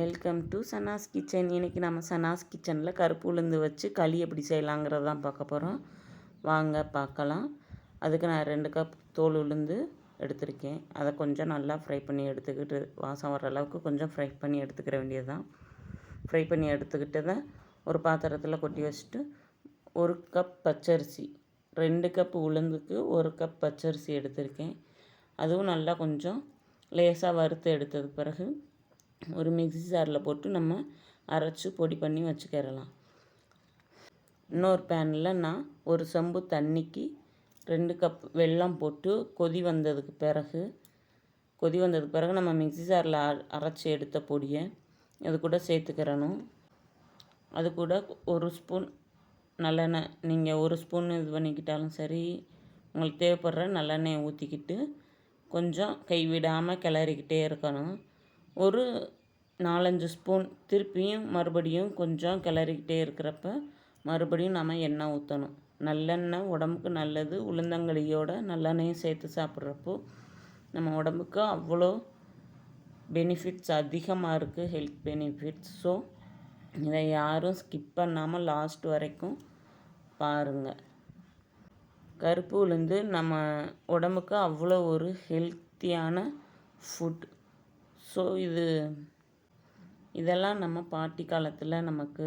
Welcome to Sana's kitchen இன்றைக்கி நம்ம சனாஸ் கிச்சனில் கருப்பு உளுந்து வச்சு களி எப்படி செய்யலாங்கிறது தான் பார்க்க போகிறோம் வாங்க பார்க்கலாம். அதுக்கு நான் ரெண்டு கப் தோல் உளுந்து எடுத்திருக்கேன். அதை கொஞ்சம் நல்லா ஃப்ரை பண்ணி எடுத்துக்கிட்டு வாசம் வர அளவுக்கு கொஞ்சம் ஃப்ரை பண்ணி எடுத்துக்கிற வேண்டியது தான் ஃப்ரை பண்ணி எடுத்துக்கிட்டதை ஒரு பாத்திரத்தில் கொட்டி வச்சுட்டு ஒரு கப் பச்சரிசி ரெண்டு கப் உளுந்துக்கு ஒரு கப் பச்சரிசி எடுத்திருக்கேன். அதுவும் நல்லா கொஞ்சம் லேசாக வறுத்து எடுத்தது பிறகு ஒரு மிக்ஸி ஜாரில் போட்டு நம்ம அரைச்சி பொடி பண்ணி வச்சுக்கிறலாம் இன்னொரு பேனில் நான் ஒரு செம்பு தண்ணிக்கு ரெண்டு கப் வெல்லம் போட்டு கொதி வந்ததுக்கு பிறகு கொதி வந்ததுக்கு பிறகு நம்ம மிக்ஸி ஜாரில் அரைச்சி எடுத்த பொடியை அது கூட சேர்த்துக்கிறணும் அது கூட ஒரு ஸ்பூன் நல்லெண்ணெய் நீங்கள் ஒரு ஸ்பூன் இது பண்ணிக்கிட்டாலும் சரி உங்களுக்கு தேவைப்படுற நல்லெண்ணெயை ஊற்றிக்கிட்டு கொஞ்சம் கைவிடாமல் கிளறிக்கிட்டே இருக்கணும். ஒரு நாலஞ்சு ஸ்பூன் திருப்பியும் மறுபடியும் கொஞ்சம் கிளறிக்கிட்டே இருக்கிறப்ப மறுபடியும் நம்ம எண்ணெய் ஊற்றணும் நல்லெண்ணெய் உடம்புக்கு நல்லது உளுந்தங்களியோட நல்லெண்ணெயும் சேர்த்து சாப்பிட்றப்போ நம்ம உடம்புக்கு அவ்வளோ பெனிஃபிட்ஸ் அதிகமாக இருக்குது ஹெல்த் பெனிஃபிட்ஸ் ஸோ இதை யாரும் ஸ்கிப் பண்ணாமல் லாஸ்ட் வரைக்கும் பாருங்கள் கருப்பு உளுந்து நம்ம உடம்புக்கு அவ்வளோ ஒரு ஹெல்த்தியான ஃபுட் ஸோ இது இதெல்லாம் நம்ம பாட்டி காலத்தில் நமக்கு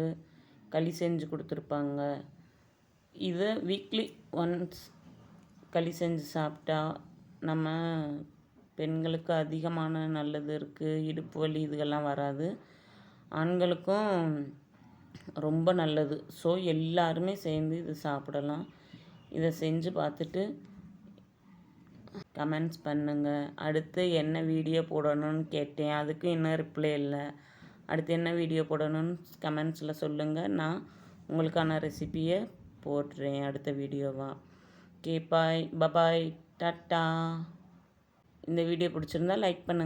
களி செஞ்சு கொடுத்துருப்பாங்க. இதை வீக்லி ஒன்ஸ் களி செஞ்சு சாப்பிட்டா நம்ம பெண்களுக்கு அதிகமான நல்லது இருக்குது இடுப்பு வலி இதுகெல்லாம் வராது. ஆண்களுக்கும் ரொம்ப நல்லது. ஸோ எல்லாருமே சேர்ந்து இது சாப்பிடலாம் இதை செஞ்சு பார்த்துட்டு கமெண்ட்ஸ் பண்ணுங்கள் அடுத்து என்ன வீடியோ போடணும்னு கேட்டேன். அதுக்கும் இன்னும் ரிப்ளை இல்லை. அடுத்து என்ன வீடியோ போடணும்னு கமெண்ட்ஸில் சொல்லுங்கள் நான் உங்களுக்கான ரெசிப்பியை போடுறேன் அடுத்த வீடியோவாக ஓகே பாய் பபாய் டாட்டா இந்த வீடியோ பிடிச்சிருந்தா லைக் பண்ணுங்கள்